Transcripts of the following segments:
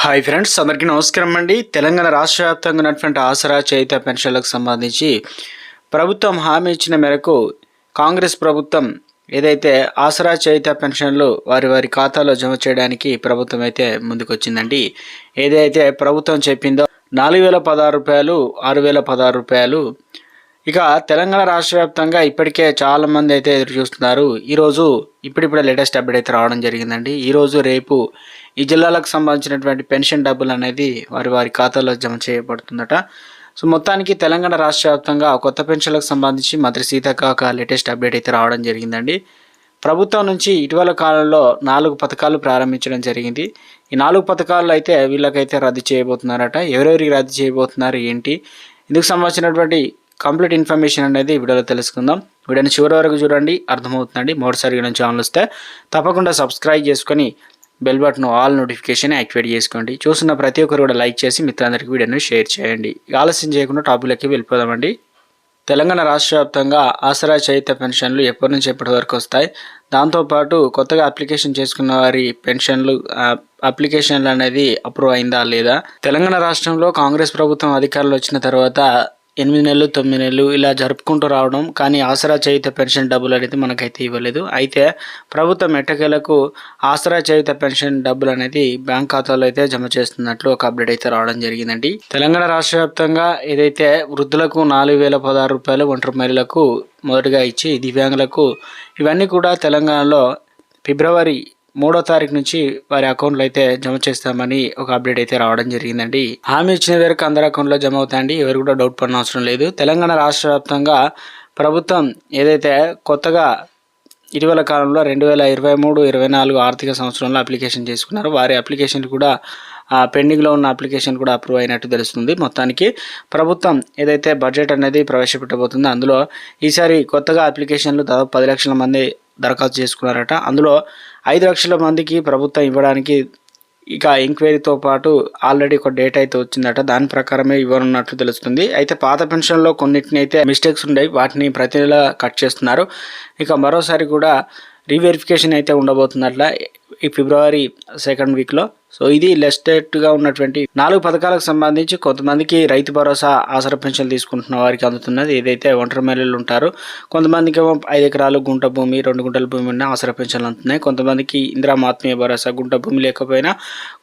Hi friends అందరికీ నమస్కారం అండి. తెలంగాణ రాష్ట్ర వ్యాప్తంగా ఉన్నటువంటి ఆసరా చేయిత పెన్షన్లకు సంబంధించి ప్రభుత్వం హామీ ఇచ్చిన మేరకు కాంగ్రెస్ ప్రభుత్వం ఏదైతే ఆసరా చేయిత పెన్షన్లు వారి వారి ఖాతాలో జమ చేయడానికి ప్రభుత్వం అయితే ముందుకొచ్చిందండి. ఏదైతే ప్రభుత్వం చెప్పిందో నాలుగు వేల పదహారు రూపాయలు ఆరు వేల పదహారు రూపాయలు ఇక తెలంగాణ రాష్ట్ర వ్యాప్తంగా ఇప్పటికే చాలా మంది అయితే ఎదురు చూస్తున్నారు. ఈరోజు ఇప్పుడిప్పుడే లేటెస్ట్ అప్డేట్ అయితే రావడం జరిగిందండి. ఈరోజు రేపు ఈ జిల్లాలకు సంబంధించినటువంటి పెన్షన్ డబ్బులు అనేది వారి వారి ఖాతాలో జమ చేయబడుతుందట. సో మొత్తానికి తెలంగాణ రాష్ట్ర వ్యాప్తంగా కొత్త పెన్షన్లకు సంబంధించి మంత్రి సీతక్క లేటెస్ట్ అప్డేట్ అయితే రావడం జరిగిందండి. ప్రభుత్వం నుంచి ఇటీవల కాలంలో నాలుగు పథకాలు ప్రారంభించడం జరిగింది. ఈ నాలుగు పథకాలు అయితే వీళ్ళకైతే రద్దు చేయబోతున్నారట. ఎవరెవరికి రద్దు చేయబోతున్నారు ఏంటి? ఇందుకు సంబంధించినటువంటి కంప్లీట్ ఇన్ఫర్మేషన్ అనేది వీడియోలో తెలుసుకుందాం. వీడియోని చివరి వరకు చూడండి అర్థమవుతుందండి. మొదటిసారి నుంచి ఛానల్ వస్తే తప్పకుండా సబ్స్క్రైబ్ చేసుకొని bell button all notification activate చేసుకోండి. చూస్తున్న ప్రతి ఒక్కరు కూడా లైక్ చేసి మిత్రులందరికీ వీడియోని షేర్ చేయండి. ఆలస్యం చేయకుండా టాపిక్లకి వెళ్ళిపోదామండి. తెలంగాణ రాష్ట్ర వ్యాప్తంగా ఆసరా చైత్య పెన్షన్లు ఎప్పటి నుంచి ఎప్పటి వరకు వస్తాయి? దాంతోపాటు కొత్తగా అప్లికేషన్ చేసుకున్న వారి పెన్షన్లు అప్లికేషన్లు అనేది అప్రూవ్ అయిందా లేదా? తెలంగాణ రాష్ట్రంలో కాంగ్రెస్ ప్రభుత్వం అధికారులు వచ్చిన తర్వాత ఎనిమిది నెలలు తొమ్మిది నెలలు ఇలా జరుపుకుంటూ రావడం కానీ ఆసరా చేయుత పెన్షన్ డబ్బులు అనేది మనకైతే ఇవ్వలేదు. అయితే ప్రభుత్వం ఎట్టకేలకు ఆసరా చేయుత పెన్షన్ డబ్బులు అనేది బ్యాంక్ ఖాతాలో అయితే జమ చేస్తున్నట్లు ఒక అప్డేట్ అయితే రావడం జరిగిందండి. తెలంగాణ రాష్ట్ర వ్యాప్తంగా ఏదైతే వృద్ధులకు నాలుగు వేల పదహారు రూపాయలు ఒంటరి మహిళలకు మొదటగా ఇచ్చి దివ్యాంగులకు ఇవన్నీ కూడా తెలంగాణలో ఫిబ్రవరి మూడో తారీఖు నుంచి వారి అకౌంట్లో అయితే జమ చేస్తామని ఒక అప్డేట్ అయితే రావడం జరిగిందండి. హామీ ఇచ్చిన వరకు అందరి అకౌంట్లో జమ అవుతాయండి. ఎవరు కూడా డౌట్ పడిన అవసరం లేదు. తెలంగాణ రాష్ట్ర వ్యాప్తంగా ప్రభుత్వం ఏదైతే కొత్తగా ఇటీవల కాలంలో రెండు వేల ఇరవై మూడు ఇరవై నాలుగు ఆర్థిక సంవత్సరంలో అప్లికేషన్ చేసుకున్నారు. వారి అప్లికేషన్ కూడా ఆ, పెండింగ్లో ఉన్న అప్లికేషన్ కూడా అప్రూవ్ అయినట్టు తెలుస్తుంది. మొత్తానికి ప్రభుత్వం ఏదైతే బడ్జెట్ అనేది ప్రవేశపెట్టబోతుందో అందులో ఈసారి కొత్తగా అప్లికేషన్లు దాదాపు పది లక్షల మంది దరఖాస్తు చేసుకున్నారట. అందులో ఐదు లక్షల మందికి ప్రభుత్వం ఇవ్వడానికి ఇక ఎంక్వైరీతో పాటు ఆల్రెడీ ఒక డేట్ అయితే వచ్చిందట. దాని ప్రకారమే ఇవ్వనున్నట్లు తెలుస్తుంది. అయితే పాత పెన్షన్లో కొన్నిటిని అయితే మిస్టేక్స్ ఉన్నాయి వాటిని ప్రతి నెల కట్ చేస్తున్నారు. ఇక మరోసారి కూడా రీవెరిఫికేషన్ అయితే ఉండబోతుందట ఈ ఫిబ్రవరి సెకండ్ వీక్లో. సో ఇది లెస్టెట్గా ఉన్నటువంటి నాలుగు పథకాలకు సంబంధించి కొంతమందికి రైతు భరోసా ఆసర పెన్షన్ తీసుకుంటున్న వారికి అందుతున్నది. ఏదైతే ఒంటరి మహిళలు ఉంటారో కొంతమందికి ఏమో ఐదు ఎకరాలు గుంట భూమి రెండు గుంటల భూమి ఉన్న ఆసర పెన్షన్లు అందుతున్నాయి. కొంతమందికి ఇందిరా ఆత్మీయ భరోసా గుంట భూమి లేకపోయినా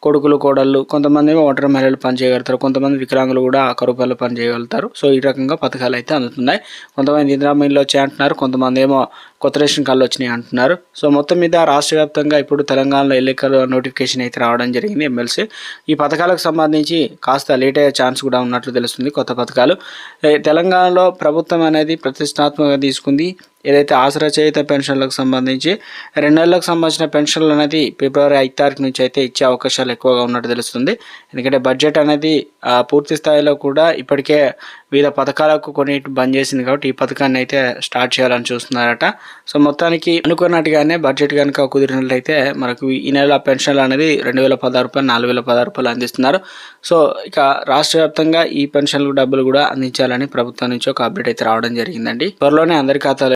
కొడుకులు కోడళ్ళు కొంతమంది ఏమో ఒంటరి మహిళలు పని చేయగలుగుతారు కొంతమంది వికలాంగులు కూడా ఆ పనిచేయగలుగుతారు. పని చేయగలుగుతారు సో ఈ రకంగా పథకాలు అయితే అందుతున్నాయి. కొంతమంది ఇందిరా మహిళలు వచ్చాయంటున్నారు. కొంతమంది ఏమో కొత్త రేషన్ కార్డులు వచ్చినాయి అంటున్నారు. సో మొత్తం మీద రాష్ట్ర వ్యాప్తంగా ఇప్పుడు తెలంగాణలో ఎన్నికల నోటిఫికేషన్ అయితే రావడం జరిగింది ఎమ్మెల్సీ. ఈ పథకాలకు సంబంధించి కాస్త లేట్ అయ్యే ఛాన్స్ కూడా ఉన్నట్లు తెలుస్తుంది కొత్త పథకాలు. తెలంగాణలో ప్రభుత్వం అనేది ప్రతిష్టాత్మకంగా తీసుకుంది. ఏదైతే ఆసరా చేయుత పెన్షన్లకు సంబంధించి రెండు నెలలకు సంబంధించిన పెన్షన్లు అనేది ఫిబ్రవరి ఐదు తారీఖు నుంచి అయితే ఇచ్చే అవకాశాలు ఎక్కువగా ఉన్నట్టు తెలుస్తుంది. ఎందుకంటే బడ్జెట్ అనేది పూర్తి స్థాయిలో కూడా ఇప్పటికే వివిధ పథకాలకు కొన్ని బంద్ చేసింది కాబట్టి ఈ పథకాన్ని అయితే స్టార్ట్ చేయాలని చూస్తున్నారట. సో మొత్తానికి అనుకున్నట్టుగానే బడ్జెట్ కనుక కుదిరినట్లయితే మనకు ఈ నెల పెన్షన్లు అనేది రెండు వేల పదహారు రూపాయలు నాలుగు వేల పదహారు రూపాయలు అందిస్తున్నారు. సో ఇక రాష్ట్ర వ్యాప్తంగా ఈ పెన్షన్లు డబ్బులు కూడా అందించాలని ప్రభుత్వం నుంచి ఒక అప్డేట్ అయితే రావడం జరిగిందండి. త్వరలోనే అందరి ఖాతాలో